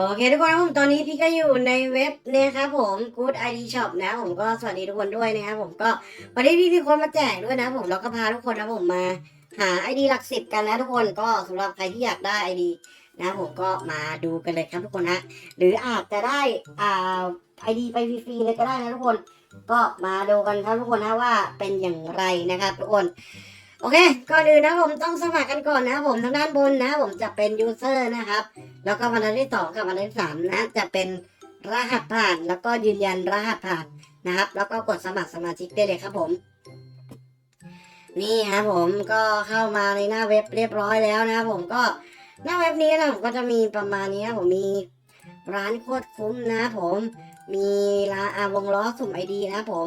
โอเคทุกคนครับผมตอนนี้พี่ก็อยู่ในเว็บนะครับผม Good ID Shop นะผมก็สวัสดีทุกคนด้วยนะครับผมก็วันนี้พี่มีคนมาแจกด้วยนะผมแล้วก็พาทุกคนนะผมมาหา ID หลักสิบกันนะทุกคนก็สำหรับใครที่อยากได้ ID นะผมก็มาดูกันเลยครับทุกคนนะหรืออาจจะได้อ่า ID ไปฟรีๆเลยก็ได้นะทุกคน ก็มาดูกันครับทุกคนนะว่าเป็นอย่างไรนะครับทุกคน โอเค ก่อนอื่นนะผมต้องสมัครกันก่อนนะผมทางด้านบนนะ ผมจะเป็น user นะครับ แล้วก็บรรทัดที่สองกับบรรทัดที่สามนะจะเป็นรหัสผ่าน แล้วก็ยืนยันรหัสผ่านนะครับ แล้วก็กดสมัครสมาชิกได้เลยครับผม นี่ครับผมก็เข้ามาในหน้าเว็บเรียบร้อยแล้วนะครับผมก็หน้าเว็บนี้นะผมก็จะมีประมาณนี้นะผมมีร้านโคตรคุ้มนะผม มีร้านอาวงล้อสุ่มไอดีนะผม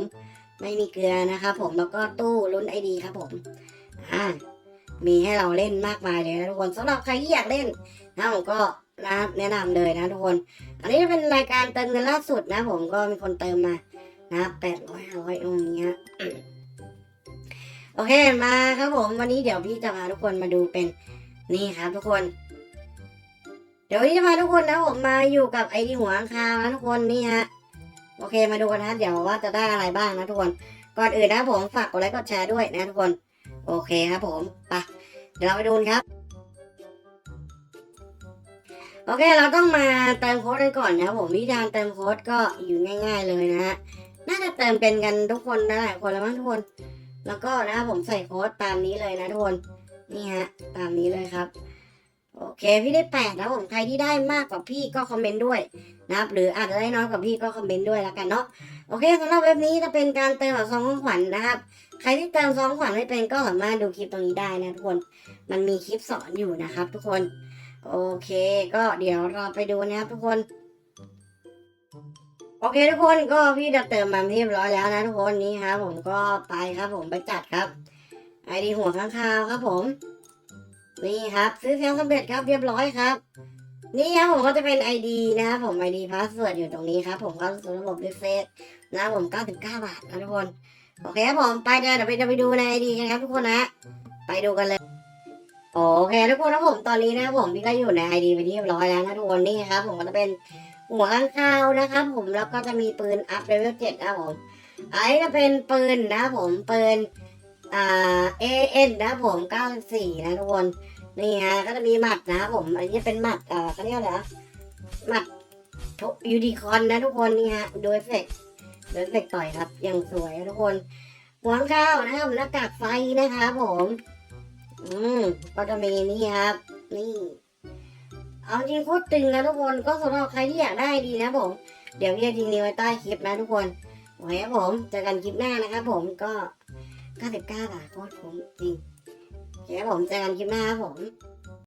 ไม่มีเกลือนะครับผมแล้วก็ตู้ลุ้นไอดีครับผม อ่ามีให้เราเล่นมากมายเลยนะทุกคนสำหรับใครที่อยากเล่นนะผมก็นะแนะนำเลยนะทุกคน อันนี้จะเป็นรายการเติมเงินล่าสุดนะ ผมก็มีคนเติมมานะแปดร้อยห้าร้อยอย่างเงี้ยโอเคมาครับผมวันนี้เดี๋ยวพี่จะพาทุกคนมาดูเป็นนี่ครับทุกคน เดี๋ยววันนี้จะพาทุกคนนะผมมาอยู่กับไอดีหัวข้างคาวนะทุกคนนี่ฮะโอเคมาดูกันนะเดี๋ยวว่าจะได้อะไรบ้างนะทุกคน ก่อนอื่นนะผมฝากกดไลค์กดแชร์ด้วยนะทุกคน โอเคครับผมไปเดี๋ยวเราไปดูนครับโอเคเราต้องมาเติมโค้ดกันก่อนนะครับผมวิธีการเติมโค้ดก็อยู่ง่าย ๆเลยนะฮะน่าจะเติมเป็นกันทุกคนนะหลายคนแล้วมั้งทุกคน แล้วก็นะครับผมใส่โค้ดตามนี้เลยนะทุกคนนี่ฮะตามนี้เลยครับ โอเค พี่ได้แปดนะผมใครที่ได้มากกว่าพี่ก็คอมเมนต์ด้วยนะครับ หรืออาจจะได้น้อยกว่าพี่ก็คอมเมนต์ด้วยแล้วกันเนาะโอเคสำหรับเว็บนี้จะเป็นการเติมแบบซองของขวัญนะครับ ใครที่เติมซองขวัญไม่เป็นก็สามารถดูคลิปตรงนี้ได้นะทุกคนมันมีคลิปสอนอยู่นะครับ ทุกคนโอเค ก็เดี๋ยวเราไปดูนะครับทุกคนโอเคทุกคนก็พี่จะเติมมาเรียบร้อยแล้วนะทุกคนนี่ครับผมก็ไปครับผมไปจัดครับไอดีหัวข้างคาวครับผม นี่ครับ ซื้อแซมสำเร็จครับเรียบร้อยครับ นี่ครับผมก็จะเป็น ID นะครับผม ID พาสเวิร์ดอยู่ตรงนี้ครับ ผมก็สู่ระบบรีเฟซนะผม 99 บาทนะทุกคน โอเคครับผมไปเดี๋ยวไปจะไปดูในไอดีกันครับทุกคนนะ ไปดูกันเลย โอเคทุกคนนะผมตอนนี้นะครับผมพี่ก็อยู่ในไอดีไปที่เรียบร้อยแล้วนะทุกคนนี่ครับผมก็จะเป็นหัวข้างคาวนะครับผมแล้วก็จะมีปืนอัพเลเวลเจ็ดนะผมไอ้จะเป็นปืนนะผมปืนอ่าเอ็นนะผมเก้าสี่นะทุกคน นี่ฮะก็จะมีหมัดนะครับผม อันนี้เป็นหมัดอ่าเขาเรียกอะไรนะหมัดยูดีคอนนะทุกคนนี่ฮะ โดยเฟกเดินเด็กต่อยครับ อย่างสวยทุกคนหัวข้าวนะครับหน้ากากไฟนะครับผม อืมก็จะมีนี่ครับ นี่ เอาจริงโคตรตึงนะทุกคน ก็สำหรับใครที่อยากได้ดีนะผม เดี๋ยวพี่จะทิ้งนี้ไว้ใต้คลิปนะทุกคนโอเคครับผม เจอกันคลิปหน้านะครับผมก็ 99 บาทโคตรคุ้มจริง เคครับผมเจอกันคลิปหน้าครับผม